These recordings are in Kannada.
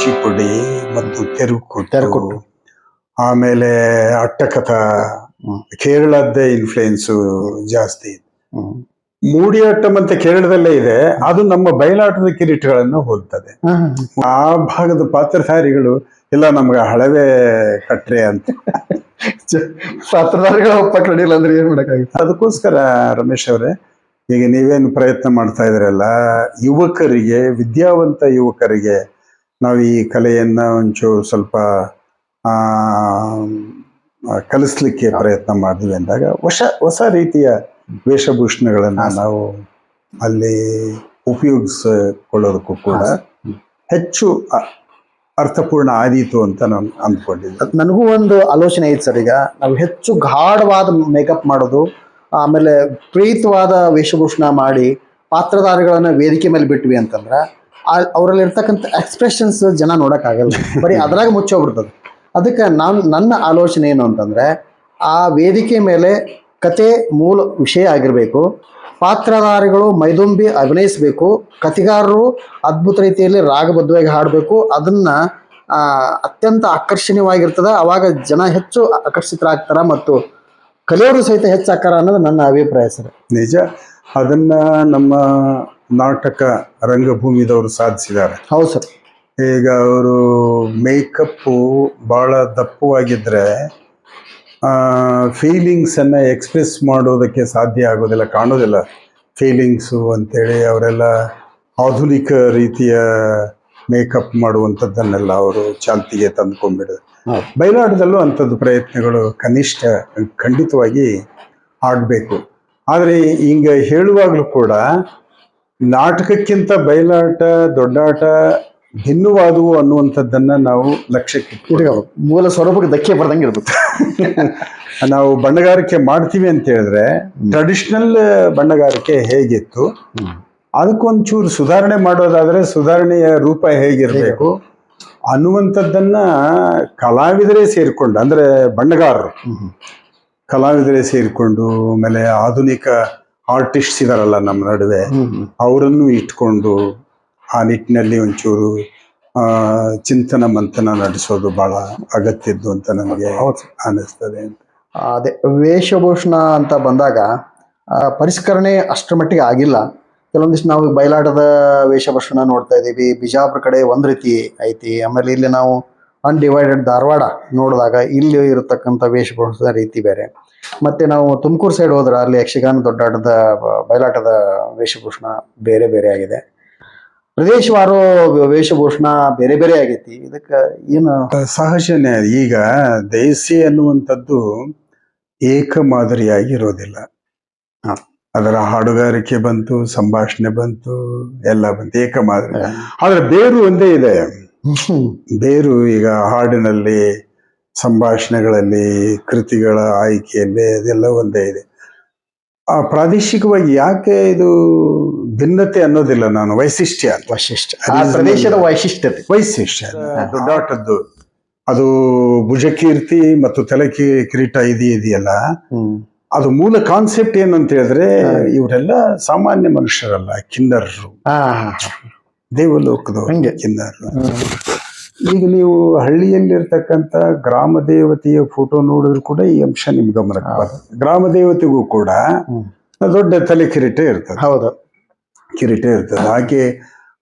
ಕೂಚಿಪುಡಿ ಮತ್ತು ತೆರುಕು ತೆರಕುಟ್ಟು. ಆಮೇಲೆ ಅಟ್ಟಕಥ ಕೇರಳದ್ದೇ ಇನ್ಫ್ಲುಯೆನ್ಸು ಜಾಸ್ತಿ. ಮೂಡಿಯಾಟ್ಟಂ ಅಂತ ಕೇರಳದಲ್ಲೇ ಇದೆ ಅದು ನಮ್ಮ ಬಯಲಾಟದ ಕಿರೀಟಗಳನ್ನು ಹೋಲ್ತದೆ. ಆ ಭಾಗದ ಪಾತ್ರಧಾರಿಗಳು ಇಲ್ಲ ನಮ್ಗೆ ಹಳವೆ ಕಟ್ರೆ ಅಂತ. ಪಾತ್ರಧಾರಿಗಳ ಒಪ್ಪಕ್ ರೆಡಿಲ್ಲ ಅಂದ್ರೆ ಏನ್ ಮಾಡಕ್ಕಾಗುತ್ತೆ? ಅದಕ್ಕೋಸ್ಕರ ರಮೇಶ್ ಅವರೇ ಈಗ ನೀವೇನು ಪ್ರಯತ್ನ ಮಾಡ್ತಾ ಇದ್ರಲ್ಲ ಯುವಕರಿಗೆ ವಿದ್ಯಾವಂತ ಯುವಕರಿಗೆ ನಾವು ಈ ಕಲೆಯನ್ನ ಒಂಚೂರು ಸ್ವಲ್ಪ ಕಲಿಸ್ಲಿಕ್ಕೆ ಪ್ರಯತ್ನ ಮಾಡಿದ್ವಿ ಅಂದಾಗ ಹೊಸ ಹೊಸ ರೀತಿಯ ವೇಷಭೂಷಣಗಳನ್ನು ನಾವು ಅಲ್ಲಿ ಉಪಯೋಗಿಸಿಕೊಳ್ಳೋದಕ್ಕೂ ಕೂಡ ಹೆಚ್ಚು ಅರ್ಥಪೂರ್ಣ ಆದೀತು ಅಂತ ನಾನು ಅಂದ್ಕೊಂಡಿದ್ದೆ. ನನಗೂ ಒಂದು ಆಲೋಚನೆ ಐತೆ ಸರ್ ಈಗ. ನಾವು ಹೆಚ್ಚು ಗಾಢವಾದ ಮೇಕಪ್ ಮಾಡೋದು ಆಮೇಲೆ ಪ್ರೀತವಾದ ವೇಷಭೂಷಣ ಮಾಡಿ ಪಾತ್ರಧಾರಿಗಳನ್ನ ವೇದಿಕೆ ಮೇಲೆ ಬಿಟ್ವಿ ಅಂತಂದ್ರೆ ಅವರಲ್ಲಿ ಇರ್ತಕ್ಕಂಥ ಎಕ್ಸ್ಪ್ರೆಷನ್ಸ್ ಜನ ನೋಡೋಕ್ಕಾಗಲ್ಲ ಬರೀ ಅದ್ರಾಗ ಮುಚ್ಚೋಗ್ಬಿಡ್ತದೆ ಅದಕ್ಕೆ ನಾನು, ನನ್ನ ಆಲೋಚನೆ ಏನು ಅಂತಂದ್ರೆ, ಆ ವೇದಿಕೆ ಮೇಲೆ ಕತೆ ಮೂಲ ವಿಷಯ ಆಗಿರಬೇಕು, ಪಾತ್ರಧಾರಿಗಳು ಮೈದುಂಬಿ ಅಭಿನಯಿಸಬೇಕು ಕತೆಗಾರರು ಅದ್ಭುತ ರೀತಿಯಲ್ಲಿ ರಾಗಬದ್ಧವಾಗಿ ಹಾಡಬೇಕು, ಅದನ್ನ ಅತ್ಯಂತ ಆಕರ್ಷಣೀಯವಾಗಿರ್ತದೆ. ಅವಾಗ ಜನ ಹೆಚ್ಚು ಆಕರ್ಷಿತರಾಗ್ತಾರೆ ಮತ್ತು ಕಲಿಯೋರು ಸಹಿತ ಹೆಚ್ಚು ಆಕಾರ ಅನ್ನೋದು ನನ್ನ ಅಭಿಪ್ರಾಯ ಸರ್. ನಿಜ. ಅದನ್ನ ನಮ್ಮ ನಾಟಕ ರಂಗಭೂಮಿದವರು ಸಾಧಿಸಿದ್ದಾರೆ. ಹೌದು ಸರ್. ಈಗ ಅವರು ಮೇಕಪ್ಪು ಭಾಳ ದಪ್ಪವಾಗಿದ್ದರೆ ಫೀಲಿಂಗ್ಸನ್ನು ಎಕ್ಸ್ಪ್ರೆಸ್ ಮಾಡೋದಕ್ಕೆ ಸಾಧ್ಯ ಆಗೋದಿಲ್ಲ ಕಾಣೋದಿಲ್ಲ. ಫೀಲಿಂಗ್ಸು ಅಂತೇಳಿ ಅವರೆಲ್ಲ ಆಧುನಿಕ ರೀತಿಯ ಮೇಕಪ್ ಮಾಡುವಂಥದ್ದನ್ನೆಲ್ಲ ಅವರು ಚಾಲ್ತಿಗೆ ತಂದುಕೊಂಡ್ಬಿಡಿದ್ರು ಹೌದು. ಬಯಲಾಟದಲ್ಲೂ ಅಂಥದ್ದು ಪ್ರಯತ್ನಗಳು ಕನಿಷ್ಠ ಖಂಡಿತವಾಗಿ ಆಗಬೇಕು. ಆದರೆ ಹಿಂಗೆ ಹೇಳುವಾಗಲೂ ಕೂಡ ನಾಟಕಕ್ಕಿಂತ ಬಯಲಾಟ ದೊಡ್ಡಾಟ ಭಿನ್ನವಾದವು ಅನ್ನುವಂಥದ್ದನ್ನು ನಾವು ಲಕ್ಷ್ಯಕ್ಕೆ ಮೂಲ ಸ್ವರೂಪಕ್ಕೆ ಧಕ್ಕೆ ಬರ್ದಂಗೆ ಇರ್ಬೇಕು. ನಾವು ಬಣ್ಣಗಾರಿಕೆ ಮಾಡ್ತೀವಿ ಅಂತ ಹೇಳಿದ್ರೆ ಟ್ರೆಡಿಷನಲ್ ಬಣ್ಣಗಾರಿಕೆ ಹೇಗಿತ್ತು? ಅದಕ್ಕೊಂಚೂರು ಸುಧಾರಣೆ ಮಾಡೋದಾದ್ರೆ ಸುಧಾರಣೆಯ ರೂಪ ಹೇಗಿರಬೇಕು? ಅನ್ನುವಂಥದ್ದನ್ನ ಕಲಾವಿದರೇ ಸೇರಿಕೊಂಡು ಅಂದ್ರೆ ಬಣ್ಣಗಾರರು ಕಲಾವಿದರೇ ಸೇರಿಕೊಂಡು ಆಮೇಲೆ ಆಧುನಿಕ ಆರ್ಟಿಸ್ಟ್ ಇದಾರಲ್ಲ ನಮ್ಮ ನಡುವೆ ಅವರನ್ನು ಇಟ್ಕೊಂಡು ಆ ನಿಟ್ಟಿನಲ್ಲಿ ಒಂಚೂರು ಆ, ಚಿಂತನ ಮಂಥನ ನಡೆಸೋದು ಬಹಳ ಅಗತ್ಯದ್ದು ಅಂತ ನಮಗೆ ಹೌದು. ಅನಿಸ್ತದೆ ಅದೇ ವೇಷಭೂಷಣ ಅಂತ ಬಂದಾಗ ಪರಿಷ್ಕರಣೆ ಅಷ್ಟರ ಮಟ್ಟಿಗೆ ಆಗಿಲ್ಲ. ಕೆಲವೊಂದಿಷ್ಟು ನಾವು ಬಯಲಾಟದ ವೇಷಭೂಷಣ ನೋಡ್ತಾ ಇದ್ದೀವಿ. ಬಿಜಾಪುರ ಕಡೆ ಒಂದು ರೀತಿ ಐತಿ. ಆಮೇಲೆ ಇಲ್ಲಿ ನಾವು ಅನ್ಡಿವೈಡೆಡ್ ಧಾರವಾಡ ನೋಡಿದಾಗ ಇಲ್ಲಿ ಇರತಕ್ಕಂಥ ವೇಷಭೂಷಣದ ರೀತಿ ಬೇರೆ. ಮತ್ತೆ ನಾವು ತುಮಕೂರು ಸೈಡ್ ಹೋದ್ರೆ ಅಲ್ಲಿ ಯಕ್ಷಗಾನ ದೊಡ್ಡಾಟದ ಬಯಲಾಟದ ವೇಷಭೂಷಣ ಬೇರೆ ಬೇರೆ ಆಗಿದೆ. ಪ್ರದೇಶವಾರು ವೇಷಭೂಷಣ ಬೇರೆ ಬೇರೆ ಆಗೈತಿ. ಇದಕ್ಕೆ ಏನು? ಸಹಜನೇ ಈಗ ದೇಸಿ ಅನ್ನುವಂಥದ್ದು ಏಕ ಮಾದರಿಯಾಗಿ ಇರೋದಿಲ್ಲ ಅದರ ಹಾಡುಗಾರಿಕೆ ಬಂತು ಸಂಭಾಷಣೆ ಬಂತು ಎಲ್ಲ ಬಂತು. ಏಕ ಮಾದರಿ. ಆದ್ರೆ ಬೇರು ಒಂದೇ ಇದೆ. ಬೇರು ಈಗ ಹಾಡಿನಲ್ಲಿ ಸಂಭಾಷಣೆಗಳಲ್ಲಿ ಕೃತಿಗಳ ಆಯ್ಕೆಯಲ್ಲಿ ಅದೆಲ್ಲ ಒಂದೇ ಇದೆ. ಆ ಪ್ರಾದೇಶಿಕವಾಗಿ ಯಾಕೆ ಇದು ಭಿನ್ನತೆ ಅನ್ನೋದಿಲ್ಲ ನಾನು ವೈಶಿಷ್ಟ್ಯ ವೈಶಿಷ್ಟ್ಯ. ಆ ಪ್ರದೇಶದ ವೈಶಿಷ್ಟ್ಯತೆ. ವೈಶಿಷ್ಟ್ಯ ದೊಡ್ಡಾಟದ್ದು ಅದು ಭುಜಕೀರ್ತಿ ಮತ್ತು ತಲೆ ಕಿರೀಟ ಇದು ಇದೆಯಲ್ಲ ಅದು ಮೂಲ ಕಾನ್ಸೆಪ್ಟ್ ಏನಂತ ಹೇಳಿದ್ರೆ ಇವರೆಲ್ಲ ಸಾಮಾನ್ಯ ಮನುಷ್ಯರಲ್ಲ ಕಿನ್ನರರು. ದೇವಲೋಕದವರು ಹಂಗೆ. ಕಿನ್ನರರು ಈಗ ನೀವು ಹಳ್ಳಿಯಲ್ಲಿರ್ತಕ್ಕಂಥ ಗ್ರಾಮ ದೇವತೆಯ ಫೋಟೋ ನೋಡಿದ್ರು ಕೂಡ ಈ ಅಂಶ ನಿಮ್ ಗಮನಕ್ಕೆ ಬರ್ತದೆ ಗ್ರಾಮ ದೇವತೆಗೂ ಕೂಡ ದೊಡ್ಡ ತಲೆ ಕಿರೀಟ ಇರ್ತದೆ. ಹೌದು. ಕಿರೀಟ ಇರ್ತದೆ. ಹಾಗೆ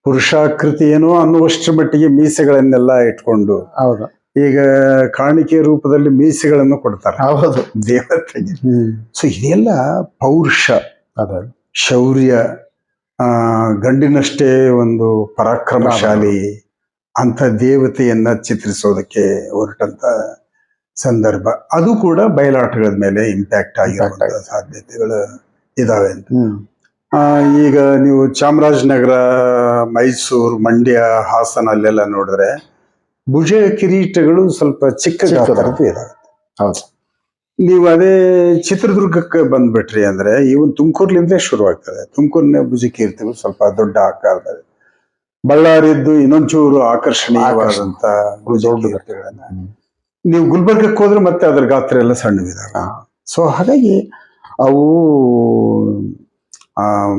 ಪುರುಷಾಕೃತಿ ಏನೋ ಅನ್ನುವಷ್ಟರ ಮಟ್ಟಿಗೆ ಮೀಸೆಗಳನ್ನೆಲ್ಲ ಇಟ್ಕೊಂಡು ಹೌದು. ಈಗ ಕಾಣಿಕೆ ರೂಪದಲ್ಲಿ ಮೀಸೆಗಳನ್ನು ಕೊಡ್ತಾರೆ. ಹೌದು. ದೇವತೆಗೆ. ಸೊ ಇದೆಲ್ಲ ಪೌರುಷ ಅದ. ಶೌರ್ಯ ಗಂಡಿನಷ್ಟೇ ಒಂದು ಪರಾಕ್ರಮಶಾಲಿ ಅಂತ ದೇವತೆಯನ್ನ ಚಿತ್ರಿಸೋದಕ್ಕೆ ಹೊರಟಂತ ಸಂದರ್ಭ. ಅದು ಕೂಡ ಬಯಲಾಟಗಳ ಮೇಲೆ ಇಂಪ್ಯಾಕ್ಟ್ ಆಗಿರುವಂತ ಸಾಧ್ಯತೆಗಳು ಇದಾವೆ ಅಂತ. ಆ, ಈಗ ನೀವು ಚಾಮರಾಜನಗರ ಮೈಸೂರು ಮಂಡ್ಯ ಹಾಸನ ಅಲ್ಲೆಲ್ಲ ನೋಡಿದ್ರೆ ಭುಜ ಕಿರೀಟಗಳು ಸ್ವಲ್ಪ ಚಿಕ್ಕ ಗಾತ್ರದ ಹೌದು. ನೀವು ಅದೇ ಚಿತ್ರದುರ್ಗಕ್ಕೆ ಬಂದ್ಬಿಟ್ರಿ ಅಂದ್ರೆ ಇವನ್ ತುಮಕೂರ್ಲಿಂದ ಶುರು ಆಗ್ತದೆ ತುಮಕೂರಿನ ಭುಜಕ್ಕೆ ಇರ್ತೀವಿ ಸ್ವಲ್ಪ ದೊಡ್ಡ ಆಕಾರದಲ್ಲಿ ಬಳ್ಳಾರಿದ್ದು ಇನ್ನೊಂಚೂರು ಆಕರ್ಷಣೀಯವಾದಂತ ನೀವು ಗುಲ್ಬರ್ಗಕ್ಕೆ ಹೋದ್ರೆ ಮತ್ತೆ ಅದ್ರ ಗಾತ್ರ ಎಲ್ಲ ಸಣ್ಣವಿದಾಗ ಸೊ ಹಾಗಾಗಿ ಅವು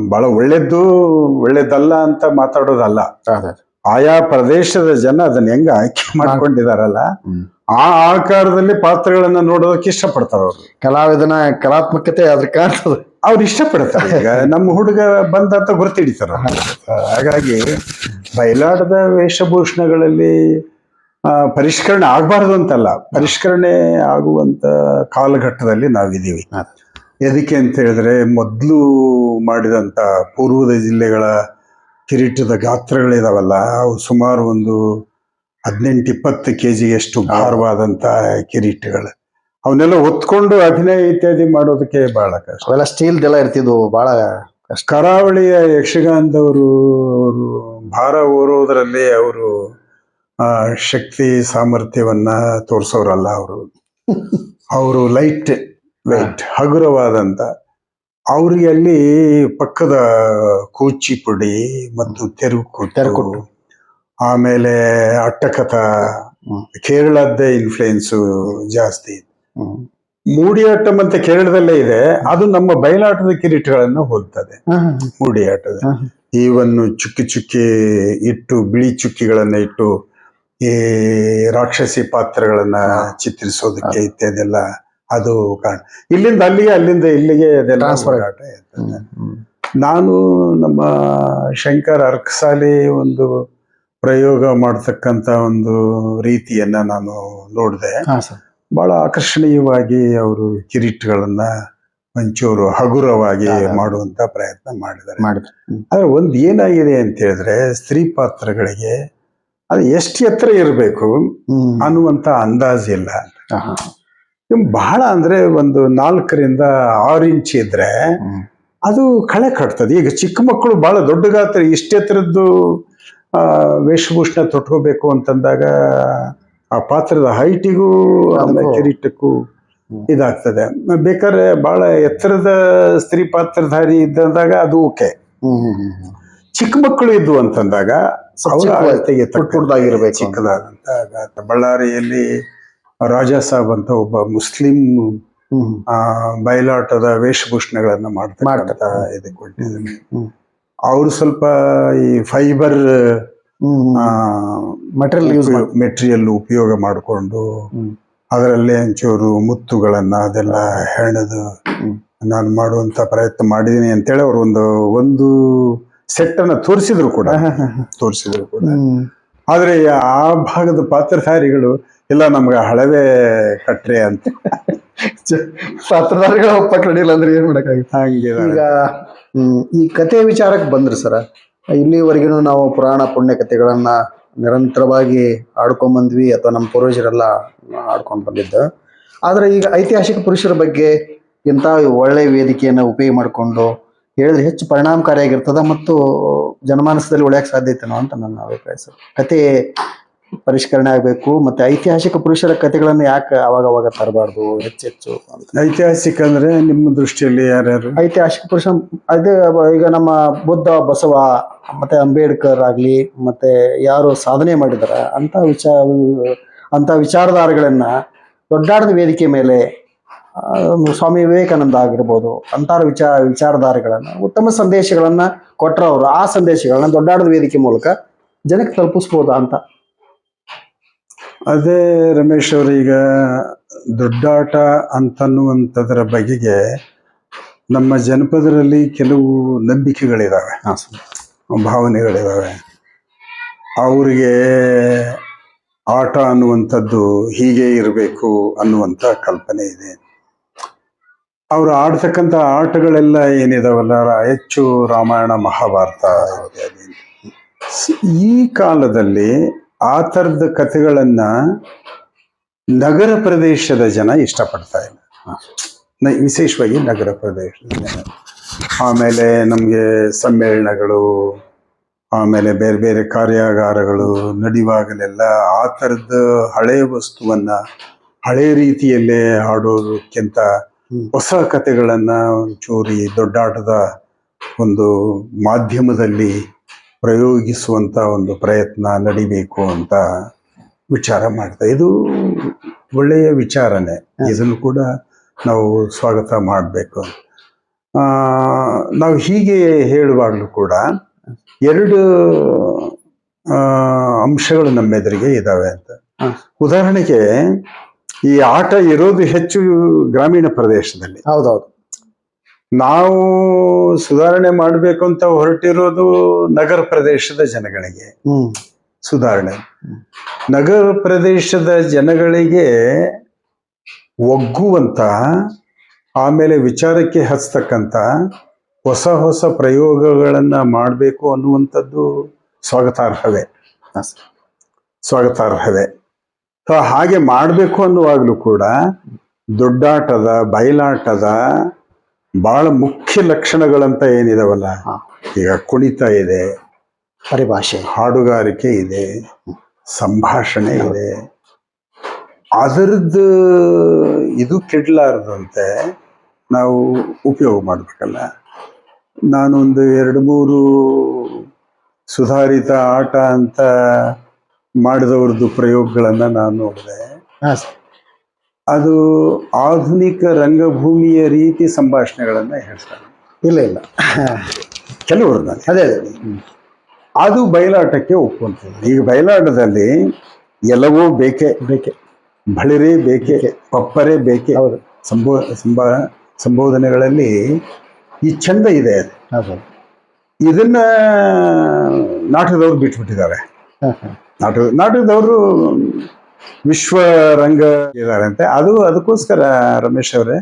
ಬಹಳ ಒಳ್ಳೇದು ಒಳ್ಳೇದಲ್ಲ ಅಂತ ಮಾತಾಡೋದಲ್ಲ. ಆಯಾ ಪ್ರದೇಶದ ಜನ ಅದನ್ನ ಹೆಂಗ ಆಯ್ಕೆ ಮಾಡ್ಕೊಂಡಿದಾರಲ್ಲ ಆ ಆಕಾರದಲ್ಲಿ ಪಾತ್ರಗಳನ್ನ ನೋಡೋದಕ್ಕೆ ಇಷ್ಟಪಡ್ತಾರ ಅವ್ರು. ಕಲಾವಿದನ ಕಲಾತ್ಮಕತೆ ಅದ್ರ ಕಾಣ್ತದೆ. ಅವ್ರು ಇಷ್ಟಪಡ್ತಾರೆ ಈಗ. ನಮ್ಮ ಹುಡುಗ ಬಂದ ಅಂತ ಗುರ್ತಿಡಿತಾರ ಹಾಗಾಗಿ ಬಯಲಾಟದ ವೇಷಭೂಷಣಗಳಲ್ಲಿ ಪರಿಷ್ಕರಣೆ ಆಗಬಾರ್ದು ಅಂತಲ್ಲ. ಪರಿಷ್ಕರಣೆ ಆಗುವಂತ ಕಾಲಘಟ್ಟದಲ್ಲಿ ನಾವಿದ್ದೀವಿ. ಎದಕ್ಕೆ ಅಂತ ಹೇಳಿದ್ರೆ ಮೊದಲು ಮಾಡಿದಂತ ಪೂರ್ವದ ಜಿಲ್ಲೆಗಳ ಕಿರೀಟದ ಗಾತ್ರಗಳಿದಾವಲ್ಲ ಅವು ಸುಮಾರು ಒಂದು ಹದಿನೆಂಟು ಇಪ್ಪತ್ತು ಕೆ ಜಿಯಷ್ಟು ಭಾರವಾದಂತ ಕಿರೀಟಗಳು. ಅವನ್ನೆಲ್ಲ ಹೊತ್ಕೊಂಡು ಅಭಿನಯ ಇತ್ಯಾದಿ ಮಾಡೋದಕ್ಕೆ ಬಹಳ ಕಷ್ಟ. ಅವೆಲ್ಲ ಸ್ಟೀಲ್ದೆಲ್ಲ ಇರ್ತಿದ್ವು ಬಹಳ ಕರಾವಳಿಯ ಯಕ್ಷಗಾನದವರು ಅವರು ಭಾರ ಓರೋದ್ರಲ್ಲಿ ಅವರು ಶಕ್ತಿ ಸಾಮರ್ಥ್ಯವನ್ನ ತೋರಿಸೋರಲ್ಲ ಅವರು. ಅವರು ಲೈಟ್ ವೆಯ್ಟ್ ಹಗುರವಾದಂತ ಅವ್ರಿಗೆ ಅಲ್ಲಿ ಪಕ್ಕದ ಕೂಚಿಪುಡಿ ಮತ್ತು ತೆರುಕುಟ್ಟು ತೆರುಕುಟ್ಟು. ಆಮೇಲೆ ಅಟ್ಟಕಥ. ಕೇರಳದ್ದೇ ಇನ್ಫ್ಲುಯೆನ್ಸು ಜಾಸ್ತಿ. ಮೂಡಿಯಾಟಂ ಅಂತ ಕೇರಳದಲ್ಲೇ ಇದೆ ಅದು ನಮ್ಮ ಬಯಲಾಟದ ಕಿರೀಟಗಳನ್ನು ಹೋಲ್ತದೆ ಹ್ಮ್. ಮೂಡಿಯಾಟದ. ಇವನ್ನು ಚುಕ್ಕಿ ಚುಕ್ಕಿ ಇಟ್ಟು ಬಿಳಿ ಚುಕ್ಕಿಗಳನ್ನ ಇಟ್ಟು ಈ ರಾಕ್ಷಸಿ ಪಾತ್ರಗಳನ್ನ ಚಿತ್ರಿಸೋದಕ್ಕೆ ಇತ್ಯಾದಿ ಎಲ್ಲ ಅದು ಕಾರಣ ಇಲ್ಲಿಂದ ಅಲ್ಲಿಗೆ ಅಲ್ಲಿಂದ ಇಲ್ಲಿಗೆ ಟ್ರಾನ್ಸ್ಫರ್ ನಾನು ನಮ್ಮ ಶಂಕರ್ ಅರ್ಕಸಾಲಿ ಒಂದು ಪ್ರಯೋಗ ಮಾಡತಕ್ಕಂತ ಒಂದು ರೀತಿಯನ್ನ ನಾನು ನೋಡಿದೆ. ಬಹಳ ಆಕರ್ಷಣೀಯವಾಗಿ ಅವರು ಕಿರೀಟಗಳನ್ನ ಒಂಚೂರು ಹಗುರವಾಗಿ ಮಾಡುವಂತ ಪ್ರಯತ್ನ ಮಾಡಿದ್ದಾರೆ. ಆದ್ರೆ ಒಂದು ಏನಾಗಿದೆ ಅಂತ ಹೇಳಿದ್ರೆ ಸ್ತ್ರೀ ಪಾತ್ರಗಳಿಗೆ ಅದು ಎಷ್ಟು ಎತ್ತರ ಇರಬೇಕು. ಅನ್ನುವಂತ ಅಂದಾಜಿಲ್ಲ ಬಹಳ ಅಂದ್ರೆ ಒಂದು ನಾಲ್ಕರಿಂದ ಆರು ಇಂಚ್ ಇದ್ರೆ ಅದು ಕಳೆ ಕಟ್ತದೆ. ಈಗ ಚಿಕ್ಕ ಮಕ್ಕಳು ಬಹಳ ದೊಡ್ಡ ಗಾತ್ರ ಇಷ್ಟೆತ್ತರದ್ದು ಆ ವೇಷಭೂಷಣ ತೊಟ್ಕೋಬೇಕು ಅಂತಂದಾಗ ಆ ಪಾತ್ರದ ಹೈಟಿಗೂ ಕಿರೀಟಕ್ಕೂ ಇದಾಗ್ತದೆ. ಬೇಕಾದ್ರೆ ಬಹಳ ಎತ್ತರದ ಸ್ತ್ರೀ ಪಾತ್ರಧಾರಿ ಇದ್ದಂದಾಗ ಅದು ಓಕೆ. ಚಿಕ್ಕ ಮಕ್ಕಳು ಇದ್ವು ಅಂತಂದಾಗ ಅವರ ಚಿಕ್ಕದಾದಂತ ಬಳ್ಳಾರಿಯಲ್ಲಿ ರಾಜಾ ಸಾಬ್ ಅಂತ ಒಬ್ಬ ಮುಸ್ಲಿಂ ಆ, ಬಯಲಾಟದ ವೇಷಭೂಷಣಗಳನ್ನ ಮಾಡ್ತಾ ಅವರು ಸ್ವಲ್ಪ ಈ ಫೈಬರ್ ಮೆಟೀರಿಯಲ್ ಯೂಸ್ ಮೆಟೀರಿಯಲ್ ಉಪಯೋಗ ಮಾಡಿಕೊಂಡು ಅದರಲ್ಲಿ ಒಂಚೂರು ಮುತ್ತುಗಳನ್ನ ಅದೆಲ್ಲ ಹೆಣದು ನಾನು ಮಾಡುವಂತ ಪ್ರಯತ್ನ ಮಾಡಿದೀನಿ ಅಂತೇಳಿ ಅವರು ಒಂದು ಒಂದು ಸೆಟ್ ಅನ್ನ ತೋರಿಸಿದ್ರು ಕೂಡ. ತೋರಿಸಿದ್ರು ಕೂಡ. ಆದ್ರೆ ಆ ಭಾಗದ ಪಾತ್ರಧಾರಿಗಳು ಇಲ್ಲ ನಮ್ಗೆ ಹಳವೆ ಕಟ್ರಿ ಅಂತ. ಪಾತ್ರಧಾರಿಗಳ ಒಪ್ಪ ಕಡಿಲ್ಲ ಅಂದ್ರೆ ಏನ್ ಮಾಡಕ್ಕಾಗುತ್ತೆ? ಹಂಗೆ ಈಗ ಹ್ಮ್, ಈ ಕತೆ ವಿಚಾರಕ್ಕೆ ಬಂದ್ರು ಸರ ಇಲ್ಲಿವರೆಗೂ ನಾವು ಪುರಾಣ ಪುಣ್ಯ ಕಥೆಗಳನ್ನ ನಿರಂತರವಾಗಿ ಆಡ್ಕೊಂಡ್ ಬಂದ್ವಿ ಅಥವಾ ನಮ್ಮ ಪೂರ್ವಜರೆಲ್ಲ ಆಡ್ಕೊಂಡು ಬಂದಿದ್ದ. ಆದ್ರೆ ಈಗ ಐತಿಹಾಸಿಕ ಪುರುಷರ ಬಗ್ಗೆ ಇಂಥ ಒಳ್ಳೆ ವೇದಿಕೆಯನ್ನು ಉಪಯೋಗ ಮಾಡಿಕೊಂಡು ಹೇಳಿದ್ರೆ ಹೆಚ್ಚು ಪರಿಣಾಮಕಾರಿಯಾಗಿರ್ತದ ಮತ್ತು ಜನಮಾನಸದಲ್ಲಿ ಉಳಿಯಕ್ಕೆ ಸಾಧ್ಯತೆನೋ ಅಂತ ನನ್ನ ಅಭಿಪ್ರಾಯ ಸರ್. ಕತೆ ಪರಿಷ್ಕರಣೆ ಆಗಬೇಕು ಮತ್ತೆ ಐತಿಹಾಸಿಕ ಪುರುಷರ ಕಥೆಗಳನ್ನು ಯಾಕೆ ಅವಾಗ ಅವಾಗ ತರಬಾರ್ದು? ಹೆಚ್ಚೆಚ್ಚು ಐತಿಹಾಸಿಕ ಅಂದ್ರೆ ನಿಮ್ಮ ದೃಷ್ಟಿಯಲ್ಲಿ ಯಾರ್ಯಾರು? ಐತಿಹಾಸಿಕ ಪುರುಷ ಅದೇ ಈಗ ನಮ್ಮ ಬುದ್ಧ ಬಸವ ಮತ್ತೆ ಅಂಬೇಡ್ಕರ್ ಆಗಲಿ ಮತ್ತೆ ಯಾರು ಸಾಧನೆ ಮಾಡಿದಾರ ಅಂತ ವಿಚಾರ ಅಂತ ವಿಚಾರಧಾರೆಗಳನ್ನ ದೊಡ್ಡಾಡದ ವೇದಿಕೆ ಮೇಲೆ ಸ್ವಾಮಿ ವಿವೇಕಾನಂದ ಆಗಿರ್ಬೋದು ಅಂತಾರ ವಿಚಾರ ವಿಚಾರಧಾರೆಗಳನ್ನು ಉತ್ತಮ ಸಂದೇಶಗಳನ್ನ ಕೊಟ್ಟರವರು ಆ ಸಂದೇಶಗಳನ್ನ ದೊಡ್ಡಾಡದ ವೇದಿಕೆ ಮೂಲಕ ಜನಕ್ಕೆ ತಲುಪಿಸ್ಬೋದಾ ಅಂತ ಅದೇ ರಮೇಶ್ ಅವರು ಈಗ ದೊಡ್ಡಾಟ ಅಂತನ್ನುವಂಥದ್ರ ಬಗೆಗೆ ನಮ್ಮ ಜನಪದರಲ್ಲಿ ಕೆಲವು ನಂಬಿಕೆಗಳಿದ್ದಾವೆ ಭಾವನೆಗಳಿದ್ದಾವೆ ಅವರಿಗೆ ಆಟ ಅನ್ನುವಂಥದ್ದು ಹೀಗೆ ಇರಬೇಕು ಅನ್ನುವಂಥ ಕಲ್ಪನೆ ಇದೆ. ಅವರು ಆಡ್ತಕ್ಕಂಥ ಆಟಗಳೆಲ್ಲ ಏನಿದಾವಲ್ಲ ಹೆಚ್ಚು ರಾಮಾಯಣ ಮಹಾಭಾರತ ಈ ಕಾಲದಲ್ಲಿ ಆ ಥರದ ಕಥೆಗಳನ್ನ ನಗರ ಪ್ರದೇಶದ ಜನ ಇಷ್ಟಪಡ್ತಾ ಇಲ್ಲ. ವಿಶೇಷವಾಗಿ ನಗರ ಪ್ರದೇಶದ ಜನ. ಆಮೇಲೆ ನಮಗೆ ಸಮ್ಮೇಳನಗಳು ಆಮೇಲೆ ಬೇರೆ ಬೇರೆ ಕಾರ್ಯಾಗಾರಗಳು ನಡೆಯುವಾಗಲೆಲ್ಲ ಆ ಥರದ ಹಳೆಯ ವಸ್ತುವನ್ನ ಹಳೆಯ ರೀತಿಯಲ್ಲೇ ಹಾಡೋದಕ್ಕಿಂತ. ಹೊಸ ಕಥೆಗಳನ್ನು ಚೂರಿ ದೊಡ್ಡಾಟದ ಒಂದು ಮಾಧ್ಯಮದಲ್ಲಿ ಪ್ರಯೋಗಿಸುವಂತ ಒಂದು ಪ್ರಯತ್ನ ನಡಿಬೇಕು ಅಂತ ವಿಚಾರ ಮಾಡ್ತಾ ಇದು ಒಳ್ಳೆಯ ವಿಚಾರನೆ. ಇದನ್ನು ಕೂಡ ನಾವು ಸ್ವಾಗತ ಮಾಡಬೇಕು. ನಾವು ಹೀಗೆ ಹೇಳುವಾಗಲೂ ಕೂಡ ಎರಡು ಆ, ಅಂಶಗಳು ನಮ್ಮೆದುರಿಗೆ ಇದ್ದಾವೆ ಅಂತ. ಉದಾಹರಣೆಗೆ ಈ ಆಟ ಇರೋದು ಹೆಚ್ಚು ಗ್ರಾಮೀಣ ಪ್ರದೇಶದಲ್ಲಿ. ಹೌದೌದು. ನಾವು ಸುಧಾರಣೆ ಮಾಡಬೇಕು ಅಂತ ಹೊರಟಿರೋದು ನಗರ ಪ್ರದೇಶದ ಜನಗಳಿಗೆ. ಸುಧಾರಣೆ. ನಗರ ಪ್ರದೇಶದ ಜನಗಳಿಗೆ ಒಗ್ಗುವಂತ ಆಮೇಲೆ ವಿಚಾರಕ್ಕೆ ಹಚ್ತಕ್ಕಂಥ ಹೊಸ ಹೊಸ ಪ್ರಯೋಗಗಳನ್ನ ಮಾಡಬೇಕು ಅನ್ನುವಂಥದ್ದು ಸ್ವಾಗತಾರ್ಹವೇ. ಸ್ವಾಗತಾರ್ಹವೇ. ಹಾಗೆ ಮಾಡಬೇಕು ಅನ್ನುವಾಗಲೂ ಕೂಡ ದೊಡ್ಡಾಟದ ಬಯಲಾಟದ ಬಹಳ ಮುಖ್ಯ ಲಕ್ಷಣಗಳಂತ ಏನಿದಾವಲ್ಲ. ಈಗ ಕುಣಿತ ಇದೆ ಪರಿಭಾಷೆ. ಹಾಡುಗಾರಿಕೆ ಇದೆ ಸಂಭಾಷಣೆ ಇದೆ. ಅದರದ್ದು ಇದು ಕೆಡ್ಲಾರದಂತೆ ನಾವು ಉಪಯೋಗ ಮಾಡಬೇಕಲ್ಲ. ನಾನೊಂದು ಎರಡು ಮೂರು ಸುಧಾರಿತ ಆಟ ಅಂತ ಮಾಡಿದವ್ರದ್ದು ಪ್ರಯೋಗಗಳನ್ನು ನಾನು ನೋಡಿದೆ. ಅದು ಆಧುನಿಕ ರಂಗಭೂಮಿಯ ರೀತಿ ಸಂಭಾಷಣೆಗಳನ್ನು ಹೇಳ್ತಾರೆ. ಇಲ್ಲ ಇಲ್ಲ. ಕೆಲವರು ಅದೇ ಅದೇ ಅದು. ಬಯಲಾಟಕ್ಕೆ ಒಪ್ಪುವಂಥದ್ದು ಈಗ ಬಯಲಾಟದಲ್ಲಿ ಎಲ್ಲವೂ ಬೇಕೆ. ಬೇಕೆ. ಬಳಿರೇ ಬೇಕೆ ಪಪ್ಪರೇ ಬೇಕೆ. ಹೌದು. ಸಂಬೋ ಸಂಭಾ ಸಂಬೋಧನೆಗಳಲ್ಲಿ ಈ ಚಂದ ಇದೆ ಹೌದು. ಇದನ್ನ ನಾಟಕದವ್ರು ಬಿಟ್ಬಿಟ್ಟಿದ್ದಾರೆ. ನಾಟಕ ನಾಟಕದವರು ವಿಶ್ವ ರಂಗ ಇದ್ದಾರೆ ಅಂತೆ ಅದು ಅದಕ್ಕೋಸ್ಕರ ರಮೇಶ್ ಅವರೇ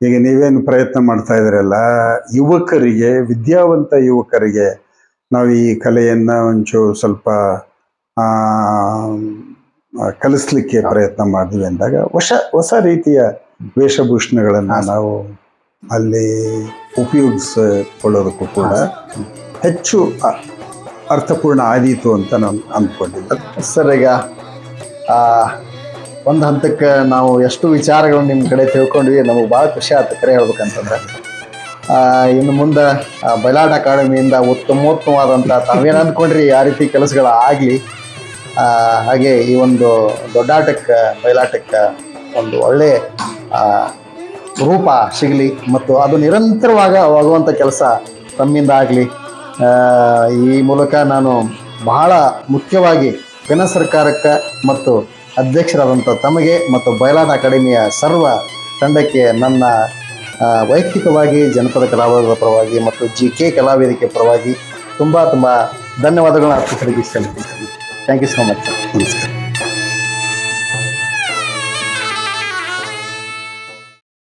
ಈಗ ನೀವೇನು ಪ್ರಯತ್ನ ಮಾಡ್ತಾ ಇದ್ದೀರಲ್ಲ ಯುವಕರಿಗೆ ವಿದ್ಯಾವಂತ ಯುವಕರಿಗೆ ನಾವು ಈ ಕಲೆಯನ್ನ ಒಂಚೂರು ಸ್ವಲ್ಪ ಆ, ಕಲಿಸ್ಲಿಕ್ಕೆ ಪ್ರಯತ್ನ ಮಾಡಿದ್ವಿ ಅಂದಾಗ ಹೊಸ ಹೊಸ ರೀತಿಯ ವೇಷಭೂಷಣಗಳನ್ನು ನಾವು ಅಲ್ಲಿ ಉಪಯೋಗಿಸಿಕೊಳ್ಳೋದಕ್ಕೂ ಕೂಡ ಹೆಚ್ಚು ಅರ್ಥಪೂರ್ಣ ಆದೀತು ಅಂತ ನಾನು ಅಂದ್ಕೊಂಡಿದ್ದೆ. ಸರ್ ಈಗ ಒಂದು ಹಂತಕ್ಕೆ ನಾವು ಎಷ್ಟು ವಿಚಾರಗಳನ್ನು ನಿಮ್ಮ ಕಡೆ ತಿಳ್ಕೊಂಡ್ವಿ, ನಮಗೆ ಭಾಳ ಖುಷಿ ಆಯ್ತು ಕರೆ ಹೇಳ್ಬೇಕಂತಂದ್ರೆ. ಇನ್ನು ಮುಂದೆ ಬಯಲಾಟ ಅಕಾಡೆಮಿಯಿಂದ ಉತ್ತಮೋತ್ತಮವಾದಂಥ ತಾವೇನು ಅಂದ್ಕೊಂಡ್ರಿ ಆ ರೀತಿ ಕೆಲಸಗಳು ಆಗಲಿ. ಹಾಗೆ ಈ ಒಂದು ದೊಡ್ಡಾಟಕ್ಕೆ ಬಯಲಾಟಕ್ಕೆ ಒಂದು ಒಳ್ಳೆ ರೂಪ ಸಿಗಲಿ ಮತ್ತು ಅದು ನಿರಂತರವಾಗ ಆಗುವಂಥ ಕೆಲಸ ತಮ್ಮಿಂದ ಆಗಲಿ. ಈ ಮೂಲಕ ನಾನು ಬಹಳ ಮುಖ್ಯವಾಗಿ ಕೇಂದ್ರ ಸರ್ಕಾರಕ್ಕೆ ಮತ್ತು ಅಧ್ಯಕ್ಷರಾದಂಥ ತಮಗೆ ಮತ್ತು ಬಯಲಾಟ ಅಕಾಡೆಮಿಯ ಸರ್ವ ತಂಡಕ್ಕೆ ನನ್ನ ವೈಯಕ್ತಿಕವಾಗಿ, ಜನಪದ ಕಲಾವಿದರ ಪರವಾಗಿ ಮತ್ತು ಜಿ ಕೆ ಕಲಾವೇದಿಕೆ ಪರವಾಗಿ ತುಂಬ ತುಂಬ ಧನ್ಯವಾದಗಳನ್ನು ಅರ್ಪಿಸಲಿಕ್ಕೆ ಇಷ್ಟಪಡ್ತೀನಿ ಥ್ಯಾಂಕ್ ಯು ಸೋ ಮಚ್ ನಮಸ್ಕಾರ.